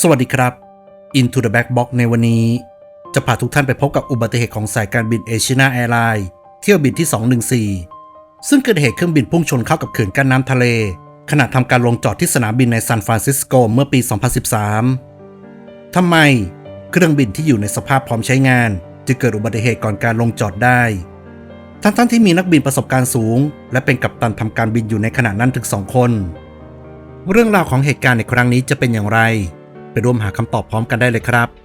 สวัสดีครับ Into the Back Box ในวันนี้ จะพาทุกท่านไปพบกับอุบัติเหตุของสายการบินเอเชียนาแอร์ไลน์เที่ยวบินที่ 214 ซึ่งเกิดเหตุเครื่องบินพุ่งชนเข้ากับเขื่อนกั้นน้ำทะเล ขณะทำการลงจอดที่สนามบินในซานฟรานซิสโกเมื่อปี 2013 ทำไมเครื่องบินที่อยู่ในสภาพพร้อมใช้งานจึงเกิดอุบัติเหตุก่อนการลงจอดได้ ทั้งๆที่มีนักบินประสบการณ์สูง และเป็นกัปตันทำการบินอยู่ในขณะนั้นถึงสองคน เรื่องราวของเหตุการณ์ในครั้งนี้จะเป็นอย่างไร ไปร่วมหาคำตอบพร้อมกันได้เลยครับ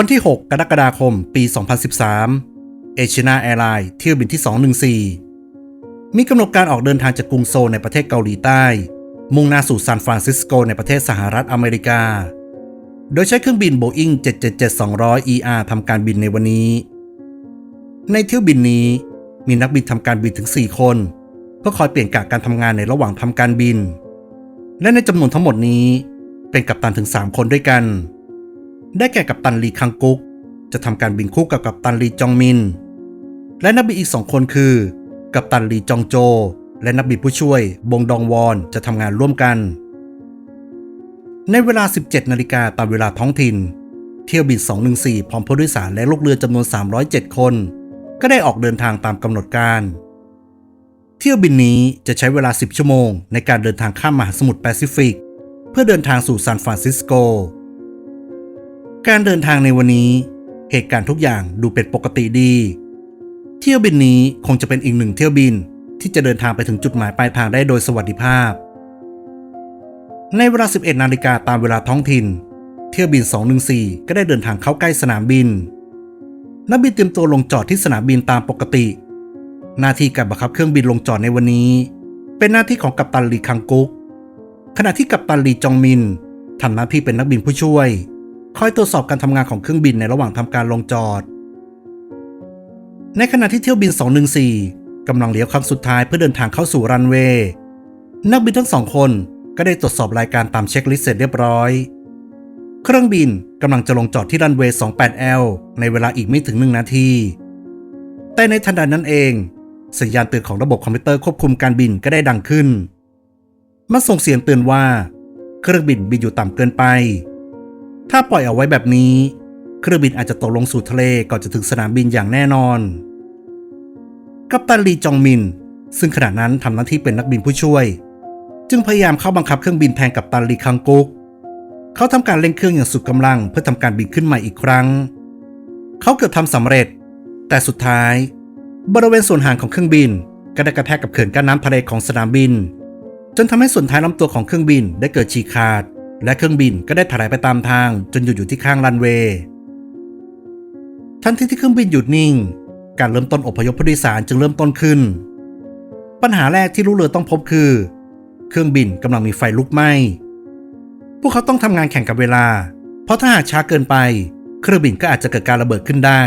วันที่ 6 กรกฎาคม ปี 2013 เอเชียนาแอร์ไลน์เที่ยวบินที่ 214 มีกำหนดการออกเดินทางจากกรุงโซลในประเทศเกาหลีใต้ มุ่งหน้าสู่ซานฟรานซิสโกในประเทศสหรัฐอเมริกา โดยใช้เครื่องบิน Boeing 777-200 ER ทำการบินในวันนี้ ในเที่ยวบินนี้มีนักบินทำการบินถึง 4 คน เพื่อคอยเปลี่ยนกะการทำงานในระหว่างทำการบิน และในจำนวนทั้งหมดนี้ เป็นกัปตันถึง 3 คนด้วยกัน ได้แก่กัปตันลีคังกุก จะทำการบินคู่กับกัปตันลีจองมิน และนักบินอีกสองคนคือ กัปตันลีจองโจ และนักบินผู้ช่วย บงดองวอนจะทำงานร่วมกัน ในเวลา 17 นาฬิกาตามเวลาท้องถิ่น เที่ยวบิน 214 พร้อมผู้โดยสารและลูกเรือจำนวน 307 คน ก็ได้ออกเดินทางตามกำหนดการเที่ยวบินนี้จะใช้เวลา 10 ชั่วโมงในการเดินทางข้ามมหาสมุทรแปซิฟิก เพื่อเดินทางสู่ซานฟรานซิสโก การเดินทางในวันนี้ เหตุการณ์ทุกอย่างดูเป็นปกติดี เที่ยวบินนี้คงจะเป็นอีกหนึ่งเที่ยวบินที่จะเดินทางไปถึงจุดหมายปลายทางได้โดยสวัสดิภาพ ในเวลา 11 นาฬิกาตามเวลาท้องถิ่น เที่ยวบิน 214 ก็ได้เดินทางเข้าใกล้สนามบิน นักบินเตรียมตัวลงจอดที่สนามบินตามปกติ หน้าที่การบังคับเครื่องบินลงจอดในวันนี้ เป็นหน้าที่ของกัปตันลีคังกุก ขณะที่กัปตันลีจองมินทำหน้าที่เป็นนักบินผู้ช่วย คอยตรวจสอบการทำงานของเครื่องบินในระหว่างทำการลงจอด ในขณะที่เที่ยวบิน 214กำลังเลี้ยวครั้งสุดท้ายเพื่อเดินทางเข้าสู่รันเวย์นักบินทั้งสองคนก็ได้ตรวจสอบรายการตามเช็คลิสต์เสร็จเรียบร้อย เครื่องบินกำลังจะลงจอดที่รันเวย์ 28L ในเวลาอีกไม่ถึงหนึ่งนาที แต่ในทันใดนั้นเอง สัญญาณเตือนของระบบคอมพิวเตอร์ควบคุมการบินก็ได้ดังขึ้น มันส่งเสียงเตือนว่า เครื่องบินบินอยู่ต่ำเกินไป ถ้าปล่อยเอาไว้แบบนี้ เครื่องบินอาจจะตกลงสู่ทะเลก่อนจะถึงสนามบินอย่างแน่นอน กัปตันลีจองมิน ซึ่งขณะนั้นทำหน้าที่เป็นนักบินผู้ช่วย จึงพยายามเข้าบังคับเครื่องบินแทนกัปตันลีคังกุก เขาทำการเร่งเครื่องอย่างสุดกำลังเพื่อทำการบินขึ้นใหม่อีกครั้ง เขาเกือบทำสำเร็จ แต่สุดท้าย บริเวณส่วนหางของเครื่องบินก็ได้กระแทกกับเขื่อนกั้นน้ำทะเลของสนามบิน จนทำให้ส่วนท้ายลำตัวของเครื่องบินได้เกิดฉีกขาด และเครื่องบินก็ได้ถลายไปตามทางจนหยุดอยู่ที่ข้างรันเวย์ทันทีที่เครื่องบินหยุดนิ่ง การเริ่มต้นอพยพผู้โดยสารจึงเริ่มต้นขึ้น ปัญหาแรกที่ลูกเรือต้องพบคือ เครื่องบินกำลังมีไฟลุกไหม้ พวกเขาต้องทำงานแข่งกับเวลา เพราะถ้าหากช้าเกินไป เครื่องบินก็อาจจะเกิดการระเบิดขึ้นได้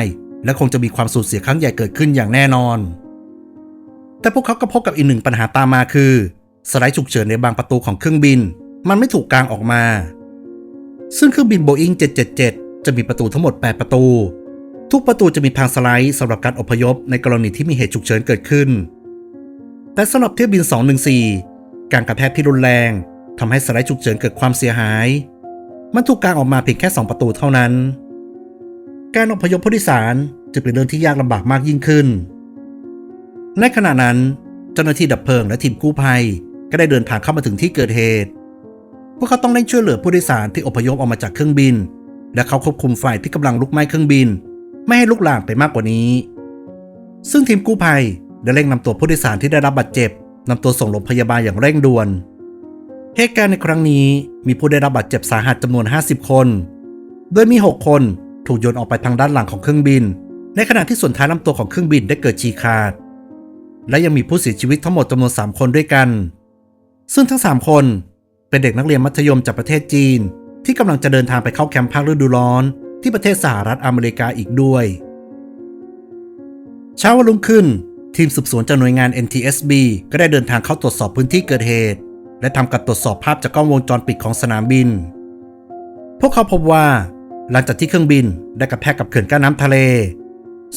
และคงจะมีความสูญเสียครั้งใหญ่เกิดขึ้นอย่างแน่นอน แต่พวกเขาก็พบกับอีกหนึ่งปัญหาตามมาคือ สไลด์ฉุกเฉินในบางประตูของเครื่องบิน มันไม่ถูกกางออกมา ซึ่งเครื่องบิน Boeing 777 จะมีประตูทั้งหมด 8 ประตู ทุกประตูจะมีทางสไลด์สำหรับการอพยพในกรณีที่มีเหตุฉุกเฉินเกิดขึ้น แต่สำหรับเที่ยวบิน 214 การกระแทกที่รุนแรงทำให้สไลด์ฉุกเฉินเกิดความเสียหาย มันถูกกางออกมาเพียงแค่ 2 ประตูเท่านั้น การอพยพผู้โดยสารจะเป็นเรื่องที่ยากลำบากมากยิ่งขึ้น ในขณะนั้น เจ้าหน้าที่ดับเพลิงและทีมกู้ภัยก็ได้เดินทางเข้ามาถึงที่เกิดเหตุ วกเขาต้องเร่งช่วยเหลือผู้โดยสารที่อพยพออกมาจากเครื่องบิน และเขาควบคุมไฟที่กำลังลุกไหม้เครื่องบิน ไม่ให้ลุกลามไปมากกว่านี้ ซึ่งทีมกู้ภัยได้เร่งนำตัวผู้โดยสารที่ได้รับบาดเจ็บนำตัวส่งโรงพยาบาลอย่างเร่งด่วนเหตุการณ์ในครั้งนี้มีผู้ได้รับบาดเจ็บสาหัสจำนวน 50 คน โดยมี 6 คนถูกโยนออกไปทางด้านหลังของเครื่องบิน ในขณะที่ส่วนท้ายลำตัวของเครื่องบินได้เกิดฉีกขาด และยังมีผู้เสียชีวิตทั้งหมดจำนวน 3 คนด้วยกัน ซึ่งทั้ง 3 คน เป็นเด็กนักเรียนมัธยมจากประเทศจีน ที่กำลังจะเดินทางไปเข้าแคมป์ภาคฤดูร้อน ที่ประเทศสหรัฐอเมริกาอีกด้วย เช้าวันรุ่งขึ้น ทีมสืบสวนจากหน่วยงาน NTSB ก็ได้เดินทางเข้าตรวจสอบพื้นที่เกิดเหตุ และทำการตรวจสอบภาพจากกล้องวงจรปิดของสนามบิน พวกเขาพบว่า หลังจากที่เครื่องบินได้กระแทกกับเขื่อนกั้นน้ำทะเล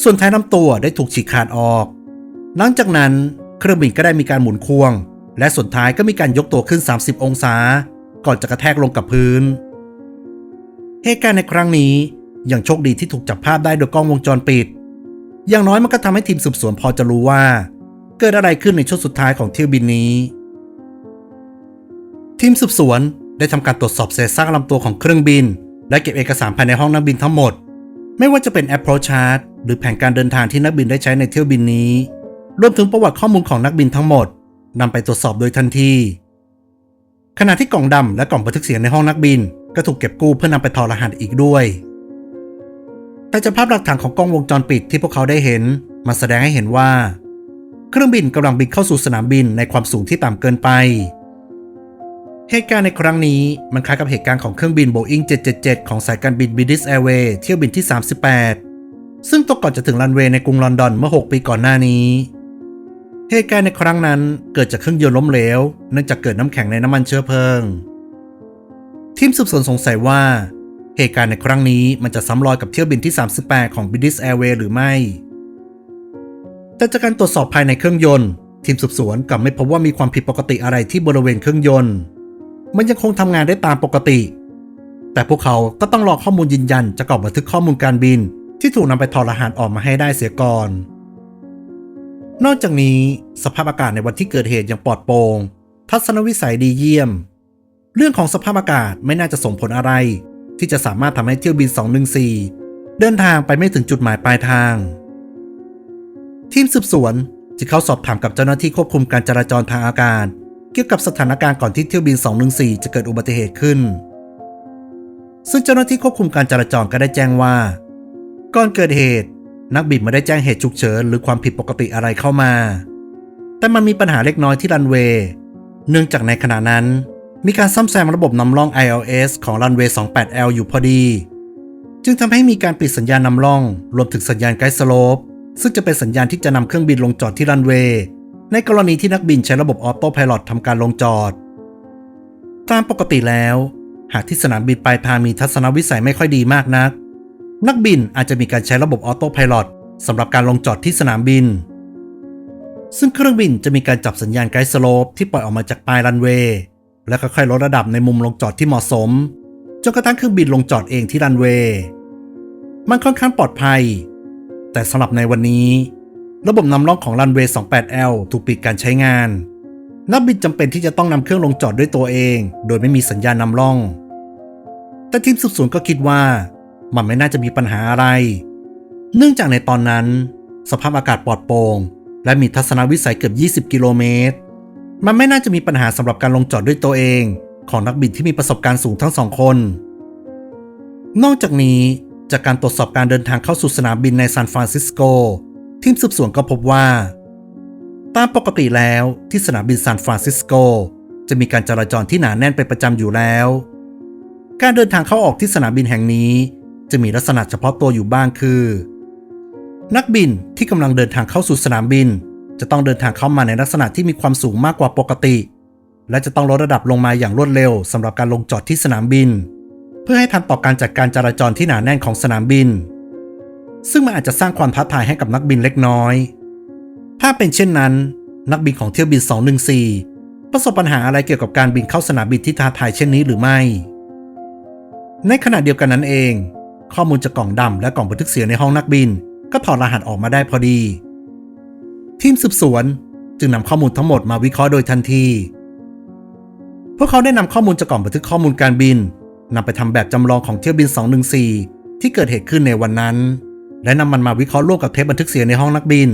ส่วนท้ายลำตัวได้ถูกฉีกขาดออก หลังจากนั้นเครื่องบินก็ได้มีการหมุนควง และสุดท้ายก็มีการยกตัวขึ้น 30 องศา ก่อนจะกระแทกลงกับพื้น เหตุการณ์ในครั้งนี้ยังโชคดีที่ถูกจับภาพได้โดยกล้องวงจรปิด อย่างน้อยมันก็ทำให้ทีมสืบสวนพอจะรู้ว่า เกิดอะไรขึ้นในช่วงสุดท้ายของเที่ยวบินนี้ ทีมสืบสวนได้ทำการตรวจสอบเศษซากลำตัวของเครื่องบิน และเก็บเอกสารภายในห้องนักบินทั้งหมด ไม่ว่าจะเป็น approach chart หรือแผนการเดินทางที่นักบินได้ใช้ในเที่ยวบินนี้ รวมถึงประวัติข้อมูลของนักบินทั้งหมด นำไปตรวจสอบโดยทันที ขณะที่กล่องดำและกล่องบันทึกเสียงในห้องนักบิน ก็ถูกเก็บกู้เพื่อนำไปถอดรหัสอีกด้วย แต่จากภาพหลักฐานของกล้องวงจรปิดที่พวกเขาได้เห็นมันแสดงให้เห็นว่า เครื่องบินกำลังบินเข้าสู่สนามบินในความสูงที่ต่ำเกินไป เหตุการณ์ในครั้งนี้มันคล้ายกับเหตุการณ์ของเครื่องบิน Boeing 777 ของสายการบิน British Airways เที่ยวบินที่ 38 ซึ่งตกก่อนจะถึงรันเวย์ในกรุงลอนดอนเมื่อ 6 ปีก่อนหน้านี้ เหตุการณ์ในครั้งนั้นเกิดจากเครื่องยนต์ล้มเหลวเนื่องจากเกิดน้ำแข็งในน้ำมันเชื้อเพลิง ทีมสืบสวนสงสัยว่า เหตุการณ์ในครั้งนี้มันจะซ้ำรอยกับเที่ยวบินที่ 38 ของ British Airways หรือไม่ แต่จากการตรวจสอบภายในเครื่องยนต์ ทีมสืบสวนกลับไม่พบว่ามีความผิดปกติอะไรที่บริเวณเครื่องยนต์ มันยังคงทำงานได้ตามปกติ แต่พวกเขาก็ต้องรอข้อมูลยืนยันจากกล่องบันทึกข้อมูลการบิน ที่ถูกนำไปถอดรหัสออกมาให้ได้เสียก่อน นอกจากนี้สภาพอากาศในวันที่เกิดเหตุยังปลอดโปร่งทัศนวิสัยดีเยี่ยม เรื่องของสภาพอากาศไม่น่าจะส่งผลอะไร ที่จะสามารถทำให้เที่ยวบิน 214 เดินทางไปไม่ถึงจุดหมายปลายทาง ทีมสืบสวนจึงเข้าสอบถามกับเจ้าหน้าที่ควบคุมการจราจรทางอากาศ เกี่ยวกับสถานการณ์ก่อนที่เที่ยวบิน 214 จะเกิดอุบัติเหตุขึ้น ซึ่งเจ้าหน้าที่ควบคุมการจราจรก็ได้แจ้งว่า ก่อนเกิดเหตุ นักบินไม่ได้แจ้งเหตุฉุกเฉินหรือความผิดปกติอะไรเข้ามา แต่มันมีปัญหาเล็กน้อยที่รันเวย์เนื่องจากในขณะนั้น มีการซ่อมแซมระบบนำร่อง ILS ของรันเวย์ 28L อยู่พอดี จึงทำให้มีการปิดสัญญาณนำร่อง รวมถึงสัญญาณไกด์สโลปซึ่งจะเป็นสัญญาณที่จะนำเครื่องบินลงจอดที่รันเวย์ในกรณีที่นักบินใช้ระบบออโต้พายロทำการลงจอด ตามปกติแล้ว หากที่สนามบินปลายทางมีทัศนวิสัยไม่ค่อยดีมากนัก นักบินอาจจะมีการใช้ระบบออโต้พายロสำหรับการลงจอดที่สนามบิน ซึ่งเครื่องบินจะมีการจับสัญญาณไกด์สโลปที่ปล่อยออกมาจากปลายรันเวย์และค่อยๆลดระดับในมุมลงจอดที่เหมาะสมจนกระทั่งเครื่องบินลงจอดเองที่รันเวย์มันค่อนข้างปลอดภัย แต่สำหรับในวันนี้ ระบบนำร่องของรันเวย์ 28L ถูกปิดการใช้งาน นักบินจำเป็นที่จะต้องนำเครื่องลงจอดด้วยตัวเอง โดยไม่มีสัญญาณนำร่อง แต่ทีมสืบสวนก็คิดว่า มันไม่น่าจะมีปัญหาอะไร เนื่องจากในตอนนั้น สภาพอากาศปลอดโปร่งและมีทัศนวิสัยเกือบ 20 กิโลเมตร มันไม่น่าจะมีปัญหาสำหรับการลงจอดด้วยตัวเอง ของนักบินที่มีประสบการณ์สูงทั้งสองคน นอกจากนี้จากการตรวจสอบการเดินทางเข้าสู่สนามบินในซานฟรานซิสโก ทีมสืบสวนก็พบว่า ตามปกติแล้วที่สนามบินซานฟรานซิสโก จะมีการจราจรที่หนาแน่นเป็นประจำอยู่แล้ว การเดินทางเข้าออกที่สนามบินแห่งนี้ จะมีลักษณะเฉพาะตัวอยู่บ้างคือ นักบินที่กำลังเดินทางเข้าสู่สนามบิน จะต้องเดินทางเข้ามาในลักษณะที่มีความสูงมากกว่าปกติ และจะต้องลดระดับลงมาอย่างรวดเร็วสำหรับการลงจอดที่สนามบิน เพื่อให้ทันต่อการจัดการจราจรที่หนาแน่นของสนามบิน ซึ่งมันอาจจะสร้างความท้าทายให้กับนักบินเล็กน้อย ถ้าเป็นเช่นนั้น นักบินของเที่ยวบิน 214 ประสบปัญหาอะไรเกี่ยวกับการบินเข้าสนามบินที่ท้าทายเช่นนี้หรือไม่ ในขณะเดียวกันนั้นเอง ข้อมูลจากกล่องดำและกล่องบันทึกเสียงในห้องนักบิน ก็ถอดรหัสออกมาได้พอดี ทีมสืบสวนจึงนำข้อมูลทั้งหมดมาวิเคราะห์โดยทันที พวกเขาได้นำข้อมูลจากกล่องบันทึกข้อมูลการบินนำไปทำแบบจำลองของเที่ยวบิน 214 ที่เกิดเหตุขึ้นในวันนั้น และนำมันมาวิเคราะห์ร่วมกับเทปบันทึกเสียงในห้องนักบิน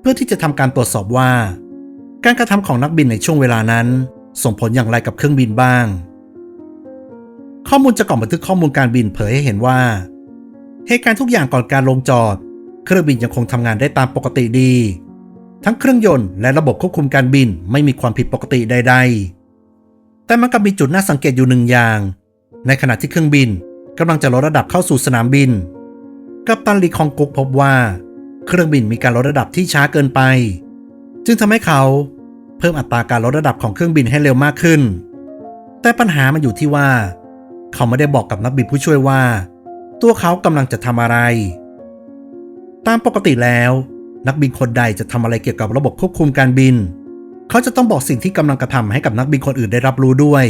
เพื่อที่จะทำการตรวจสอบว่า การกระทำของนักบินในช่วงเวลานั้น ส่งผลอย่างไรกับเครื่องบินบ้าง ข้อมูลจากกล่องบันทึกข้อมูลการบินเผยให้เห็นว่า เหตุการณ์ทุกอย่างก่อนการลงจอด เครื่องบินยังคงทำงานได้ตามปกติดี ทั้งเครื่องยนต์และระบบควบคุมการบินไม่มีความผิดปกติใด ๆ แต่มันก็มีจุดน่าสังเกตอยู่หนึ่งอย่าง ในขณะที่เครื่องบินกำลังจะลดระดับเข้าสู่สนามบิน กัปตันลีคองกุกพบว่า เครื่องบินมีการลดระดับที่ช้าเกินไป จึงทำให้เขาเพิ่มอัตราการลดระดับของเครื่องบินให้เร็วมากขึ้น แต่ปัญหามันอยู่ที่ว่า เขาไม่ได้บอกกับนักบินผู้ช่วยว่า ตัวเขากำลังจะทำอะไร ตามปกติแล้ว นักบินคนใดจะทำอะไรเกี่ยวกับระบบควบคุมการบิน เขาจะต้องบอกสิ่งที่กำลังกระทำให้กับนักบินคนอื่นได้รับรู้ด้วย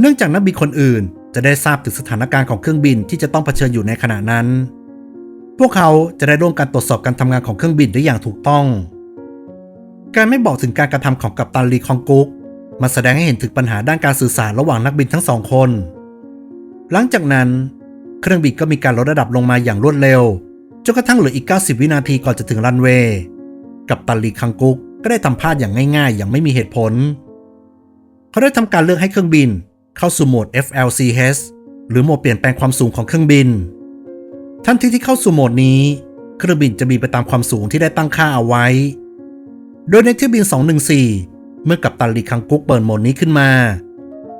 เนื่องจากนักบินคนอื่นจะได้ทราบถึงสถานการณ์ของเครื่องบินที่จะต้องเผชิญอยู่ในขณะนั้น พวกเขาจะได้ร่วมกันตรวจสอบการทำงานของเครื่องบินได้อย่างถูกต้อง การไม่บอกถึงการกระทำของกัปตันลีคองกุ๊กมาแสดงให้เห็นถึงปัญหาด้านการสื่อสารระหว่างนักบินทั้งสองคน หลังจากนั้น เครื่องบินก็มีการลดระดับลงมาอย่างรวดเร็วจนกระทั่งเหลืออีก 90 วินาทีก่อนจะถึงรันเวย์กับตันลีคังกุกก็ได้ทำพลาดอย่างง่ายๆ อย่างไม่มีเหตุผล เขาได้ทำการเลือกให้เครื่องบิน เข้าสู่โหมด FLCH หรือโหมดเปลี่ยนแปลงความสูงของเครื่องบิน ทันทีที่เข้าสู่โหมดนี้ เครื่องบินจะบินไปตามความสูงที่ได้ตั้งค่าเอาไว้ โดยในเที่ยวบิน 214 เมื่อกัปตันลีคังกุกเปิดโหมดนี้ขึ้นมา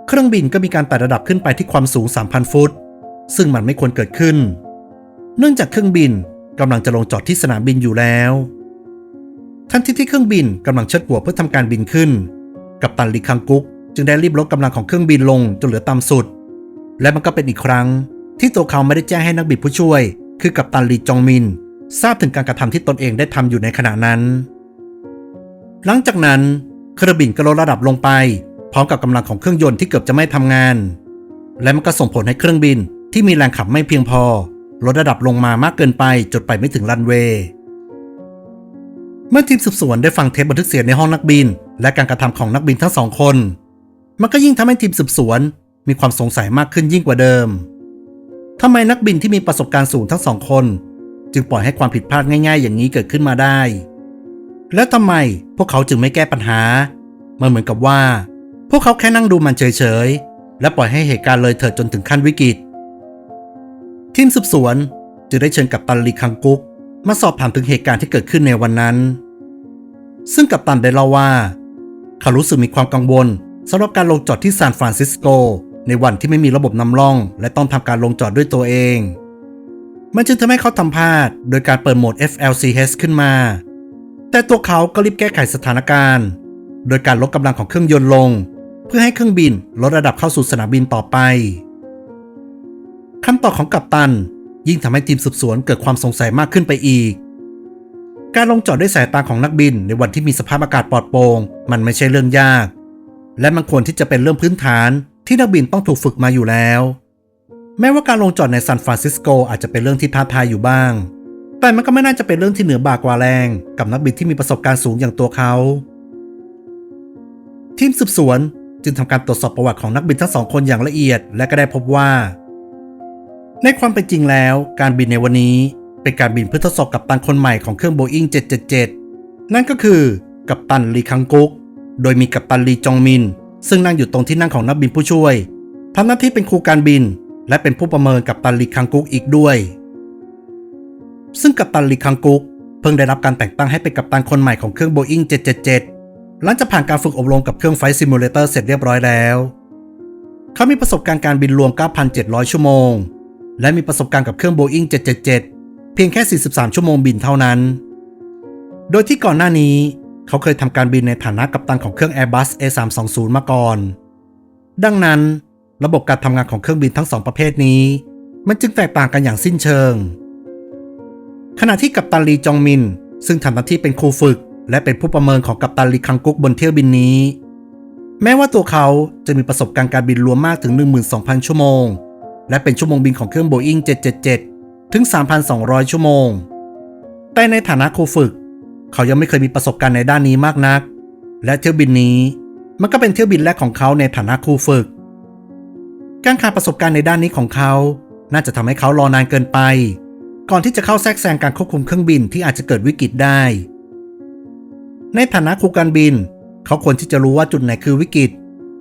เครื่องบินก็มีการไต่ระดับขึ้นไปที่ความสูง 3,000 ฟุต ซึ่งมันไม่ควรเกิดขึ้น เนื่องจากเครื่องบินกำลังจะลงจอดที่สนามบินอยู่แล้ว ทันทีที่เครื่องบินกำลังเชิดหัวเพื่อทำการบินขึ้น กัปตันลีคังกุก จึงได้รีบลดกำลังของเครื่องบินลงจนเหลือต่ำสุด และมันก็เป็นอีกครั้ง ที่ตัวเขาไม่ได้แจ้งให้นักบินผู้ช่วย คือกัปตันลีจองมิน ทราบถึงการกระทำที่ตนเองได้ทำอยู่ในขณะนั้น หลังจากนั้นเครื่องบินก็ลดระดับลงไป พร้อมกับกำลังของเครื่องยนต์ที่เกือบจะไม่ทำงาน และมันก็ส่งผลให้เครื่องบิน ที่มีแรงขับไม่เพียงพอ ลดระดับลงมามากเกินไปจนไปไม่ถึงรันเวย์ เมื่อทีมสืบสวนได้ฟังเทปบันทึกเสียงในห้องนักบิน และการกระทำของนักบินทั้งสองคน มันก็ยิ่งทำให้ทีมสืบสวนมีความสงสัยมากขึ้นยิ่งกว่าเดิมทำไมนักบินที่มีประสบการณ์สูงทั้งสองคน จึงปล่อยให้ความผิดพลาดง่าย ๆ อย่างนี้เกิดขึ้นมาได้ แล้วทำไมพวกเขาจึงไม่แก้ปัญหา มันเหมือนกับว่า พวกเขาแค่นั่งดูมันเฉยๆ และปล่อยให้เหตุการณ์เลยเถิดจนถึงขั้นวิกฤต ทีมสืบสวนจึงได้เชิญกับตันลีคังกุ๊กมาสอบถามถึงเหตุการณ์ที่เกิดขึ้นในวันนั้น ซึ่งกัปตันได้เล่าว่า เขารู้สึกมีความกังวลสำหรับการลงจอดที่ซานฟรานซิสโก ในวันที่ไม่มีระบบนำร่อง และต้องทำการลงจอดด้วยตัวเอง มันจึงทำให้เขาทำพลาด โดยการเปิดโหมด FLCH ขึ้นมา แต่ตัวเขาก็รีบแก้ไขสถานการณ์ โดยการลดกำลังของเครื่องยนต์ลง เพื่อให้เครื่องบินลดระดับเข้าสู่สนามบินต่อไป คำตอบของกัปตัน ยิ่งทำให้ทีมสืบสวนเกิดความสงสัยมากขึ้นไปอีก การลงจอดด้วยสายตาของนักบิน ในวันที่มีสภาพอากาศปลอดโปร่งมันไม่ใช่เรื่องยาก และมันควรที่จะเป็นเรื่องพื้นฐานที่นักบินต้องถูกฝึกมาอยู่แล้ว แม้ว่าการลงจอดในซานฟรานซิสโกอาจจะเป็นเรื่องที่ท้าทายอยู่บ้าง แต่มันก็ไม่น่าจะเป็นเรื่องที่เหนือบ่ากว่าแรง กับนักบินที่มีประสบการณ์สูงอย่างตัวเขา ทีมสืบสวนจึงทำการตรวจสอบประวัติของนักบินทั้งสองคนอย่างละเอียด และก็ได้พบว่า ในความเป็นจริงแล้ว การบินในวันนี้เป็นการบินเพื่อทดสอบกับตันคนใหม่ของเครื่อง Boeing 777 นั่นก็คือกัปตันลีคังกุก โดยมีกัปตันลีจองมิน ซึ่งนั่งอยู่ตรงที่นั่งของนักบินผู้ช่วยทำหน้าที่เป็นครูการบิน และเป็นผู้ประเมินกัปตันลีคังกุกอีกด้วย ซึ่งกัปตันลีคังกุก เพิ่งได้รับการแต่งตั้งให้เป็นกัปตันคนใหม่ของเครื่อง Boeing 777 หลังจากผ่านการฝึกอบรมกับเครื่องไฟซิมูเลเตอร์เสร็จเรียบร้อยแล้ว เขามีประสบการณ์การบินรวม 9,700 ชั่วโมง และมีประสบการณ์กับเครื่อง Boeing 777 เพียงแค่ 43 ชั่วโมงบินเท่านั้น โดยที่ก่อนหน้านี้ เขาเคยทำการบินในฐานะกัปตันของเครื่อง Airbus A320 มาก่อน ดังนั้น ระบบการทำงานของเครื่องบินทั้งสองประเภทนี้ มันจึงแตกต่างกันอย่างสิ้นเชิง ขณะที่กัปตันลีจองมิน ซึ่งทำหน้าที่เป็นครูฝึก และเป็นผู้ประเมินของกัปตันลีคังกุกบนเที่ยวบินนี้ แม้ว่าตัวเขาจะมีประสบการณ์การบินรวมมากถึง 12,000 ชั่วโมง และเป็นชั่วโมงบินของเครื่อง Boeing 777 ถึง 3,200 ชั่วโมง แต่ในฐานะครูฝึก เขายังไม่เคยมีประสบการณ์ในด้านนี้มากนัก และเที่ยวบินนี้มันก็เป็นเที่ยวบินแรกของเขาในฐานะครูฝึก การขาดประสบการณ์ในด้านนี้ของเขา น่าจะทำให้เขารอนานเกินไป ก่อนที่จะเข้าแทรกแซงการควบคุมเครื่องบินที่อาจจะเกิดวิกฤตได้ ในฐานะครูการบิน เขาควรที่จะรู้ว่าจุดไหนคือวิกฤต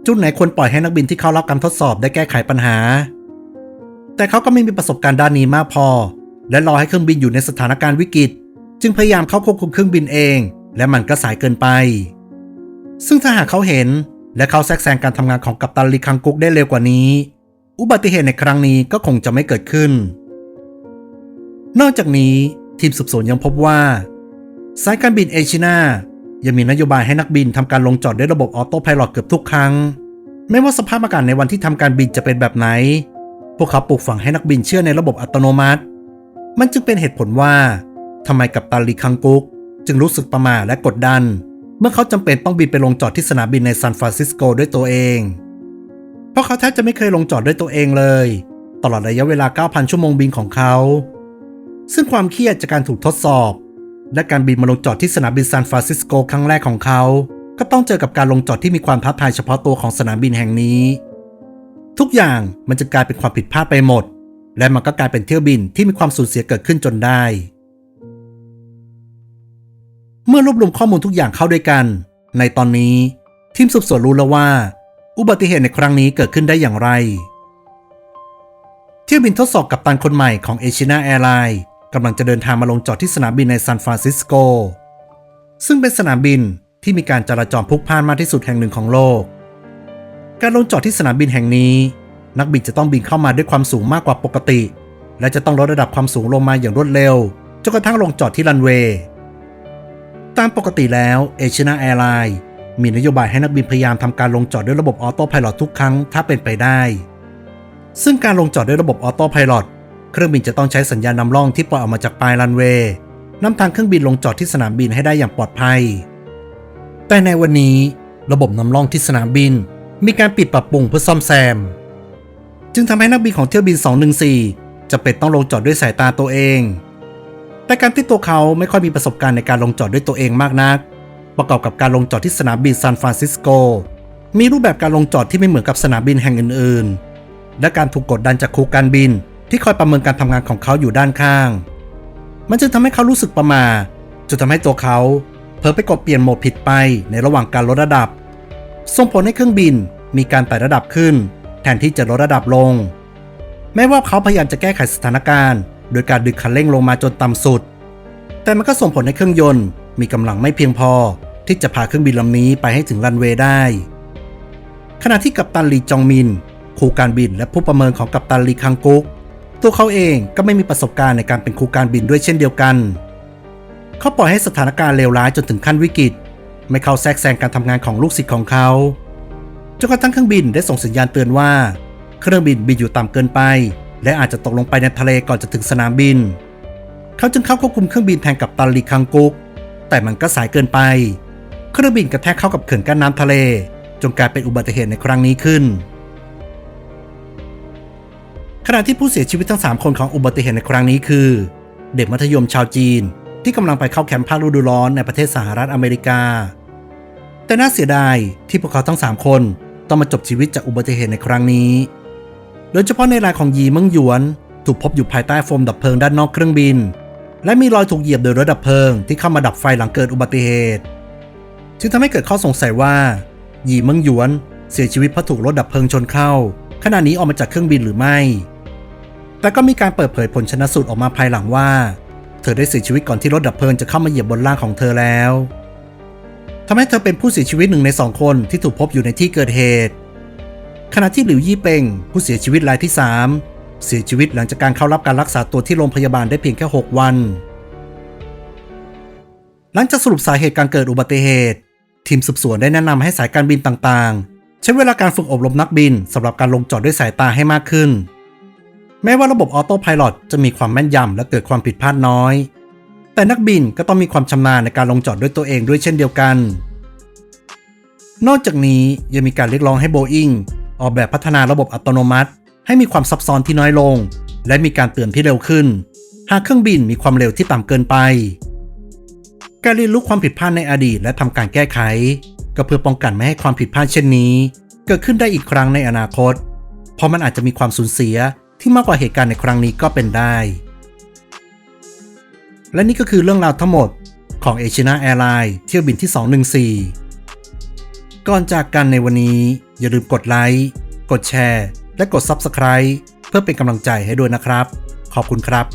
จุดไหนควรปล่อยให้นักบินที่เข้ารับการทดสอบได้แก้ไขปัญหา แต่เขาก็ไม่มีประสบการณ์ด้านนี้มากพอ และรอให้เครื่องบินอยู่ในสถานการณ์วิกฤต จึงพยายามเข้าควบคุมเครื่องบินเอง และมันก็สายเกินไป ซึ่งถ้าหากเขาเห็น และเขาแทรกแซงการทำงานของกัปตันลีคังกุกได้เร็วกว่านี้ อุบัติเหตุในครั้งนี้ก็คงจะไม่เกิดขึ้น นอกจากนี้ทีมสืบสวนยังพบว่า สายการบินเอชินายังมีนโยบายให้นักบินทำการลงจอดด้วยระบบออโต้พายロเกือบทุกครั้ง ไม่ว่าสภาพอากาศในวันที่ทำการบินจะเป็นแบบไหน วกเขาปลูกฝังให้นักบินเชื่อในระบบอัตโนมัติ มันจึงเป็นเหตุผลว่าทำไมกับตันลีคังกุก จึงรู้สึกประหม่าและกดดัน เมื่อเขาจำเป็นต้องบินไปลงจอดที่สนามบินในซานฟรานซิสโกด้วยตัวเอง เพราะเขาแทบจะไม่เคยลงจอดด้วยตัวเองเลย ตลอดระยะเวลา 9,000 ชั่วโมงบินของเขา ซึ่งความเครียดจากการถูกทดสอบ และการบินมาลงจอดที่สนามบินซานฟรานซิสโกครั้งแรกของเขา ก็ต้องเจอกับการลงจอดที่มีความท้าทายเฉพาะตัวของสนามบินแห่งนี้ ทุกอย่างมันจะกลายเป็นความผิดพลาดไปหมด และมันก็กลายเป็นเที่ยวบินที่มีความสูญเสียเกิดขึ้นจนได้ เมื่อรวบรวมข้อมูลทุกอย่างเข้าด้วยกัน ในตอนนี้ทีมสืบสวนรู้แล้วว่า อุบัติเหตุในครั้งนี้เกิดขึ้นได้อย่างไร เที่ยวบินทดสอบกับตันคนใหม่ของเอชินาแอร์ไลน์กำลังจะเดินทางมาลงจอดที่สนามบินในซานฟรานซิสโก ซึ่งเป็นสนามบินที่มีการจราจรพลุกพล่านมากที่สุดแห่งหนึ่งของโลก การลงจอดที่สนามบินแห่งนี้ นักบินจะต้องบินเข้ามาด้วยความสูงมากกว่าปกติ และจะต้องลดระดับความสูงลงมาอย่างรวดเร็วจนกระทั่งลงจอดที่รันเวย์ตามปกติแล้วเอเชียนาแอร์ไลน์มีนโยบายให้นักบินพยายามทำการลงจอดด้วยระบบออโต้พายロทุกครั้งถ้าเป็นไปได้ ซึ่งการลงจอดด้วยระบบออโต้พายロเครื่องบินจะต้องใช้สัญญาณนำร่องที่ปล่อยออกมาจากปลายรันเวย์นำทางเครื่องบินลงจอดที่สนามบินให้ได้อย่างปลอดภัย แต่ในวันนี้ระบบนำร่องที่สนามบิน มีการปิดปรับปรุงเพื่อซ่อมแซม จึงทำให้นักบินของเที่ยวบิน 214 จะเป็นต้องลงจอดด้วยสายตาตัวเอง แต่การที่ตัวเขาไม่ค่อยมีประสบการณ์ในการลงจอดด้วยตัวเองมากนัก ประกอบกับการลงจอดที่สนามบินซานฟรานซิสโก มีรูปแบบการลงจอดที่ไม่เหมือนกับสนามบินแห่งอื่น ๆ และการถูกกดดันจากครูการบินที่คอยประเมินการทำงานของเขาอยู่ด้านข้าง มันจึงทำให้เขารู้สึกประหมาจนทำให้ตัวเขาเผลอไปกดเปลี่ยนโหมดผิดไปในระหว่างการลดระดับ ส่งผลให้เครื่องบินมีการไต่ระดับขึ้น แทนที่จะลดระดับลง แม้ว่าเขาพยายามจะแก้ไขสถานการณ์ โดยการดึงคันเร่งลงมาจนต่ำสุด แต่มันก็ส่งผลให้เครื่องยนต์มีกำลังไม่เพียงพอที่จะพาเครื่องบินลำนี้ไปให้ถึงรันเวย์ได้ ขณะที่กัปตันลีจองมินครูการบินและผู้ประเมินของกัปตันลีคังกุก ตัวเขาเองก็ไม่มีประสบการณ์ในการเป็นครูการบินด้วยเช่นเดียวกัน เขาปล่อยให้สถานการณ์เลวร้ายจนถึงขั้นวิกฤต ไม่เข้าแทรกแซงการทำงานของลูกศิษย์ของเขาจนกระทั่งเครื่องบินได้ส่งสัญญาณเตือนว่า เครื่องบินบินอยู่ต่ำเกินไป และอาจจะตกลงไปในทะเลก่อนจะถึงสนามบิน เขาจึงเข้าควบคุมเครื่องบินแทนกับตันลีคังกุก แต่มันก็สายเกินไป เครื่องบินกระแทกเข้ากับเขื่อนกั้นน้ำทะเล จนกลายเป็นอุบัติเหตุในครั้งนี้ขึ้น ขณะที่ผู้เสียชีวิตทั้ง 3 คนของอุบัติเหตุในครั้งนี้คือ เด็กมัธยมชาวจีน ที่กำลังไปเข้าแคมป์ภาคฤดูร้อนในประเทศสหรัฐอเมริกา แต่น่าเสียดายที่พวกเขาทั้ง 3 คนต้องมาจบชีวิตจากอุบัติเหตุในครั้งนี้ โดยเฉพาะในรายของยีเมิงหยวนถูกพบอยู่ภายใต้โฟมดับเพลิงด้านนอกเครื่องบิน และมีรอยถูกเหยียบโดยรถดับเพลิงที่เข้ามาดับไฟหลังเกิดอุบัติเหตุจึงทำให้เกิดข้อสงสัยว่ายีเมิงหยวนเสียชีวิตเพราะถูกรถดับเพลิงชนเข้า ขณะนี้ออกมาจากเครื่องบินหรือไม่ แต่ก็มีการเปิดเผยผลชนสูตรออกมาภายหลังว่า เธอได้เสียชีวิตก่อนที่รถดับเพลิงจะเข้ามาเหยียบบนร่างของเธอแล้ว ทำให้เธอเป็นผู้เสียชีวิตหนึ่งในสองคนที่ถูกพบอยู่ในที่เกิดเหตุ ขณะที่หลิวยี่เปงผู้เสียชีวิตรายที่ 3 เสียชีวิตหลังจากการเข้ารับการรักษาตัวที่โรงพยาบาลได้เพียงแค่ 6 วัน หลังจากสรุปสาเหตุการเกิดอุบัติเหตุ ทีมสืบสวนได้แนะนำให้สายการบินต่างๆ ใช้เวลาการฝึกอบรมนักบินสำหรับการลงจอดด้วยสายตาให้มากขึ้น แม้ว่าระบบออโต้พายロจะมีความแม่นยำและเกิดความผิดพลาดน้อย แต่นักบินก็ต้องมีความชำนาญในการลงจอดด้วยตัวเองด้วยเช่นเดียวกัน นอกจากนี้ยังมีการเรียกร้องให้โบอิงออกแบบพัฒนาระบบอัตโนมัติ ให้มีความซับซ้อนที่น้อยลง และมีการเตือนที่เร็วขึ้น หากเครื่องบินมีความเร็วที่ต่ำเกินไป การเรียนรู้ความผิดพลาดในอดีตและทำการแก้ไข ก็เพื่อป้องกันไม่ให้ความผิดพลาดเช่นนี้ เกิดขึ้นได้อีกครั้งในอนาคต เพราะมันอาจจะมีความสูญเสียที่มากกว่าเหตุการณ์ในครั้งนี้ก็เป็นได้ และนี่ก็คือเรื่องราวทั้งหมดของเอเชียนาแอร์ไลน์เที่ยวบินที่ 214 ก่อนจากกันในวันนี้ อย่าลืมกดไลค์ กดแชร์ และกด Subscribe เพื่อเป็นกำลังใจให้ด้วยนะครับ ขอบคุณครับ